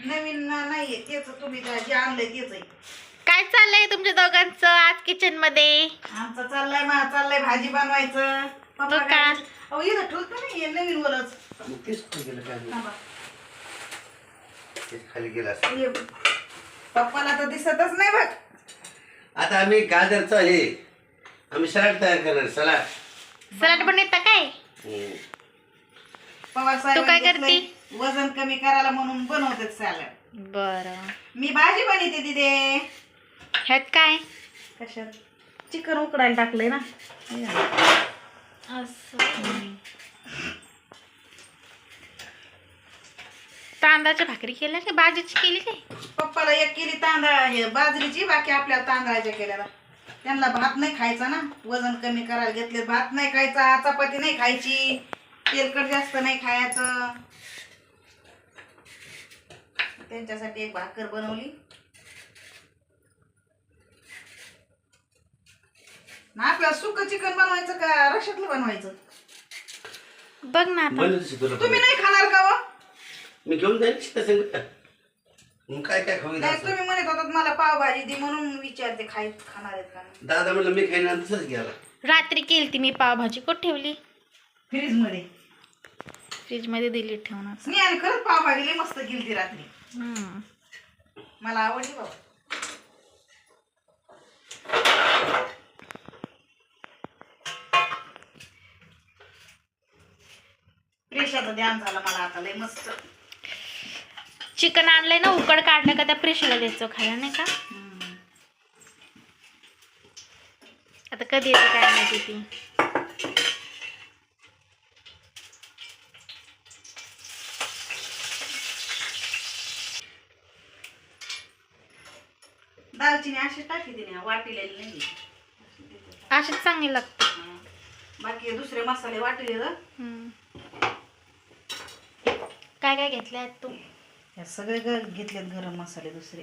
नवीन ना- नाहीये तेच तुम्ही जे आणलंय तेच आहे काय चाललंय तुमच्या दोघांचं आज किचनमध्ये आमचं चाललंय मा चाललंय भाजी बनवायचं पप्पा हो का? काय अहो इथं ठेवतो नाही हे नवीन वरच मग तेच खाली गेलं काय नाही. थांबा. तेच खाली गेलं असं हे पप्पाला तर दिसतच नाही बघ आता आम्ही गाजरचं हे आम्ही सलाड तयार करणार सलाड सलाड बनवता काय हम्म. पवार तू साहेब काय करती? वजन कमी करायला म्हणून बनवतात सॅलड बर. मी भाजी बनवते तिथे ह्यात काय? कशात? चिकन उकडायला टाकलंय ना. तांदळाच्या भाकरी केल्या काय? भाजीची केली काय? पप्पाला एक केली तांदळा हे बाजरीची बाकी आपल्या तांदळाच्या केलेला त्यांना भात नाही खायचा ना. वजन कमी करायला घेतले भात नाही खायचा चपाती नाही खायची. तेलकट जास्त नाही खायचं. त्यांच्यासाठी एक भाकर बनवली. ना आपल्याला सुक चिकन बनवायचं का रशातलं बनवायचं? बघ ना आता. तुला तुम्ही. नाही खाणार का व मी घेऊन मग काय काय खाऊ नाही तुम्ही म्हणत होतात मला पावभाजी दे म्हणून विचारते खाय खाणार आहेत का दादा म्हणलं मी खाईन आणि तसंच गेला रात्री केली ती मी पावभाजी. कुठं ठेवली? फ्रीजमध्ये. फ्रीजमध्ये दिली ठेवणार स्नेहाने खरंच पावभाजी लई मस्त केली ती रात्री. हम्म. मला आवडली बाबा. प्रेशाचं ध्यान झालं मला आता लय मस्त. चिकन आणलंय ना उकड काढलं का त्या प्रेशरला द्यायचं खायला नाही का? हम्म. आता कधी येते काय माहिती ती? दालचिनी अशी टाकी तिने वाटिलेली नाही अशीच चांगली लागते. हं. बाकी दुसरे मसाले वाटले तर हम्म. काय काय घेतले आहेत तू? या सगळे घेतलेत गरम मसाले दुसरे.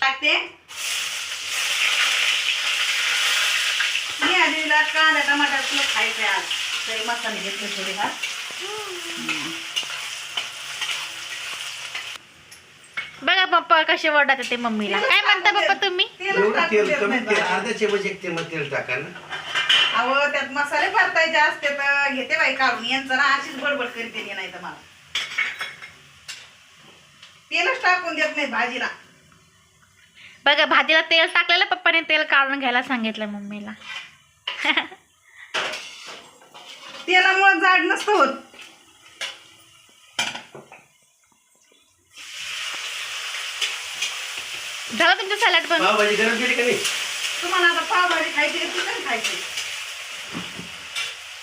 टाकते. मी आधीला कांदा टमाटर तुला खायचंय आज. तरी मसाले घेतले थोडे हा. बघा पप्पा कसे वरडात ते मम्मीला. काय म्हणता पप्पा तुम्ही? एवढं टाकून तेल कमी तेल. अर्धा चमच एक चमच तेल टाका ना. अहो त्यात मसाले परतायचे असते तर घेते बाई काढून. यांचं ना अशीच बडबड करते नाही तर मला. तेलच टाकून देत नाही भाजीला. बघा भाजीला तेल टाकलेलं पप्पाने तेल काढून घ्यायला सांगितलं मम्मीला. तेलामुळे जाड नसतं होत. झालं तुमचं सॅलड पण पावभाजी गरम केली का नाही? तुम्हाला आता पावभाजी खायची का चिकन खायची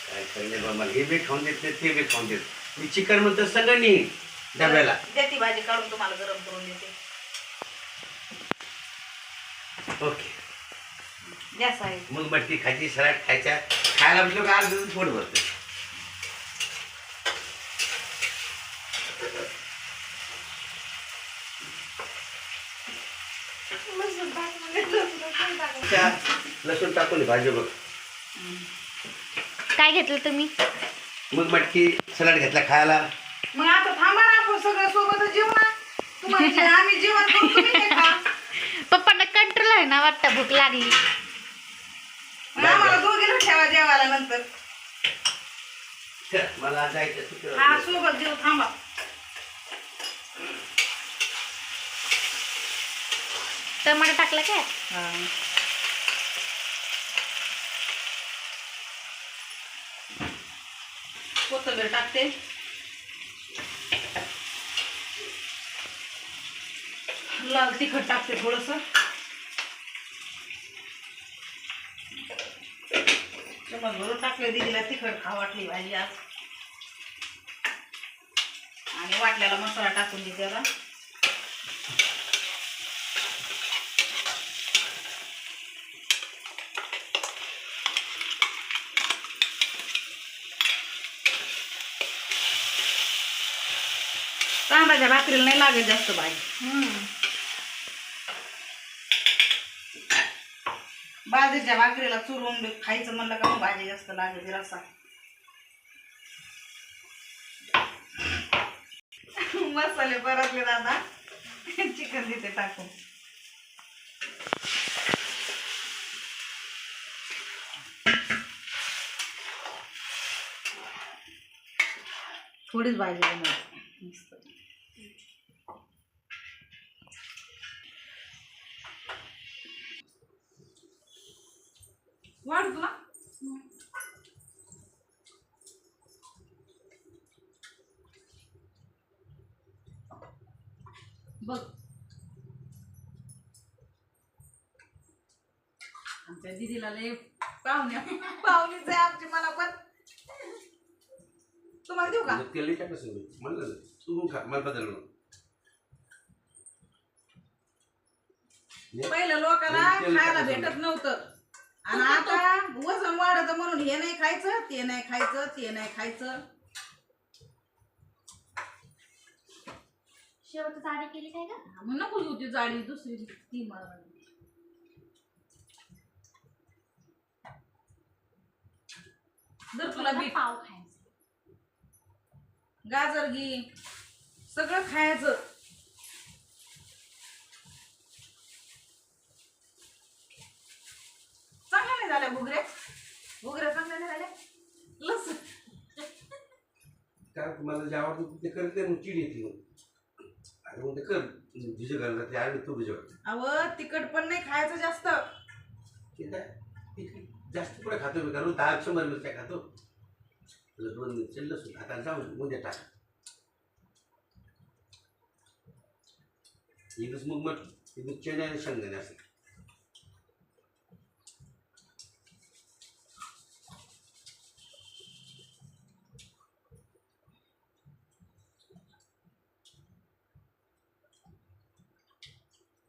काय करणे बा मला हे बी खाऊन देत नाही ते बी खाऊन देत. मी चिकन म्हणतो सगळं नाही डब्याला. देते भाजी काढून तुम्हाला गरम करून देते. ओके. गॅस आहे मग मटकी खायची सलाड खायच्या खायला बसलो का आज पोट भरतं त्या लसूण टाकून भाजी बघ. काय घेतलं तुम्ही? मग मटकी सलाड घेतला खायला. मग आता थांबा ना आपण सगळं सोबतच जेवू ना तुम्हाला जे आम्ही जेवण करू तुम्ही हे खा. पप्पांना कंट्रोल आहे ना वाटतं भूक लागली. मग आम्हाला दोघीला ठेवा जेवायला नंतर. चल, मला आज जायचं तिकडं. हा सोबत जेव थांबा. टमाटर टाकलं काय? कोथंबीर टाकते. लाल तिखट टाकते थोडस. चमच भरून टाकले दिदीला तिखट खा वाटली भाजी आज. आणि वाटल्याला मसाला टाकून दे तांदळाच्या भाकरीला नाही लागत जास्त भाजी. बाजरीच्या भाकरीला चुरून खायचं म्हणलं का मग भाजी जास्त लागते रसा मसाले परतले दादा. चिकन देते टाकून. थोडीच भाजी बनवायची. मस्त. वाढ तुला. बघ. आमच्या दिदीला लय पाहुण्या पाहुणीच आहे आमची मला पण. तुम्हाला देऊ का? म्हणजे तेल टाकलं सगळं म्हणलं तू खा मला बदल पहिलं लोकांना खायला भेटत नव्हतं. आणि आता वजन वाढत म्हणून हे नाही खायचं ते नाही खायचं ते नाही खायचं. शेवट साडी केली काय का मग नको होती जाडी दुसरी ती मला. जर तुला बीट पाव खायचं. गाजर घे. सगळं खायचं. चांगल्या नाही झाल्या घुगऱ्या घुगऱ्या चांगल्या नाही झाल्या लसूण काय मला जे आवडतं ते करते मग चिड येते मग. अरे मग ते कर. भिजू घालणार ते आणि तू भिजव अव तिखट पण नाही खायचं जास्त. आहे ठीक आहे. जास्त पुढे खातो मी? कारण दहा शंभर मिरच्या खातो. तुला दोन मिरच्या लसूण. आता जाऊन उद्या टाक. एकच मग मग एकच चणे आणि शेंगदाणे असं.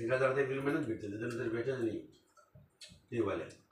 तुझं पण नाही मी काय जरा ते बिल महिन्यात भेटते त्याच्यानंतर भेटत नाही। ते वाल्या